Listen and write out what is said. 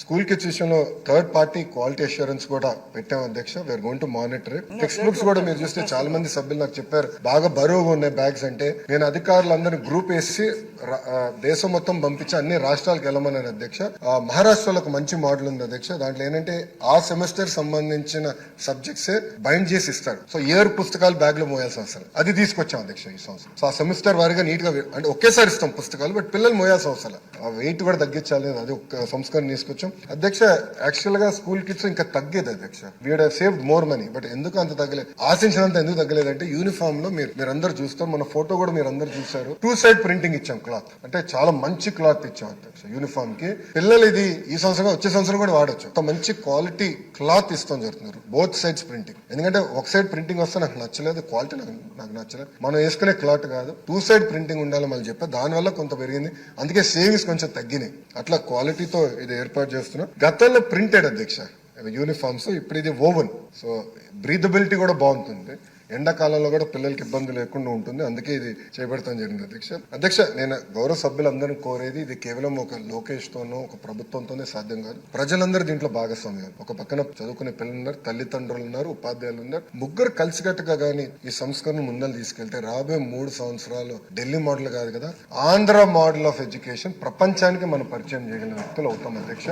School kids విషయంలో third party quality assurance కూడా పెట్టాం అధ్యక్ష. We're going to monitor text books కూడా మీరు చూస్తే చాలా మంది సభ్యులు నాకు చెప్పారు. బాగా బరువుగా ఉన్నాయి బ్యాగ్స్ అంటే. నేను అధికారులందరినీ గ్రూప్ వేసి దేశం మొత్తం పంపించి అన్ని రాష్ట్రాలకు వెళ్ళమన్నాను అధ్యక్ష. మహారాష్ట్రలో ఒక మంచి మోడల్ ఉంది అధ్యక్ష. దాంట్లో ఏంటంటే ఆ సెమిస్టర్ సంబంధించిన సబ్జెక్ట్స్ బైండ్ చేసి ఇస్తారు. సో ఇయర్ పుస్తకాలు బ్యాగ్లో మోయాల్సిన అవసరం. అది తీసుకొచ్చాం అధ్యక్ష ఈ సంవత్సరం. సో ఆ సెమిస్టర్ వారిగా నీట్గా అంటే ఒకేసారి ఇస్తాం పుస్తకాలు బట్ పిల్లలు మోయాల్సిన అవసరం. ఆ వెయిట్ కూడా తగ్గించాలి అది ఒక సంస్కరణ తీసుకొచ్చాం. అధ్యక్ష యాక్చువల్గా స్కూల్ కిట్స్ ఇంకా తగ్గేది అధ్యక్ష. We'd save more money but ఎందుకు అంత తగ్గలేదు? ఆశించినంత ఎందుకు తగ్గలేదు అంటే యూనిఫామ్లో మీరు మీరు అందరు చూస్తాం. మన ఫోటో కూడా మీరు అందరు చూసారు టూ సైడ్ ప్రింటింగ్ ఇచ్చాం క్లాత్ అంటే చాలా మంచి క్లాత్ ఇచ్చాం అధ్యక్ష యూనిఫామ్కి. పిల్లలు ఇది ఈ సంవత్సరం వచ్చే సంవత్సరం కూడా వాడొచ్చు. ఒక మంచి క్వాలిటీ క్లాత్ ఇస్తాం జరుగుతున్నారు. బోత్ సైడ్స్ ప్రింటింగ్ ఎందుకంటే ఒక సైడ్ ప్రింటింగ్ వస్తే నాకు నచ్చలేదు. క్వాలిటీ నాకు నాకు నచ్చలేదు. మనం వేసుకునే క్లాత్ కాదు. టూ సైడ్ ప్రింటింగ్ ఉండాలి మళ్ళీ చెప్పా. దానివల్ల కొంత పెరిగింది. అందుకే సేవింగ్స్ కొంచెం తగ్గినాయి. అట్లా క్వాలిటీతో ఇది ఏర్పాటు చేస్తున్నాం. గతంలో ప్రింటెడ్ అధ్యక్ష యూనిఫామ్స్ ఇప్పుడు ఇది ఓవెన్ సో బ్రీదబిలిటీ కూడా బాగుంటుంది. ఎండాకాలంలో కూడా పిల్లలకి ఇబ్బంది లేకుండా ఉంటుంది. అందుకే ఇది చేపడతాం జరిగింది అధ్యక్ష. అధ్యక్ష నేను గౌరవ సభ్యులందరినీ కోరేది ఇది కేవలం ఒక లోకేష్ తోనో ఒక ప్రభుత్వంతోనే సాధ్యం కాదు. ప్రజలందరూ దీంట్లో భాగస్వామ్యం. ఒక పక్కన చదువుకునే పిల్లలు ఉన్నారు తల్లిదండ్రులు ఉన్నారు ఉపాధ్యాయులు ఉన్నారు. ముగ్గురు కలిసికట్టుగా కానీ ఈ సంస్కరణ ముందలు తీసుకెళ్తే రాబోయే మూడు సంవత్సరాలు ఢిల్లీ మోడల్ కాదు కదా. ఆంధ్ర మోడల్ ఆఫ్ ఎడ్యుకేషన్ ప్రపంచానికి మనం పరిచయం చేయగలిగిన వ్యక్తులు అవుతాం అధ్యక్ష.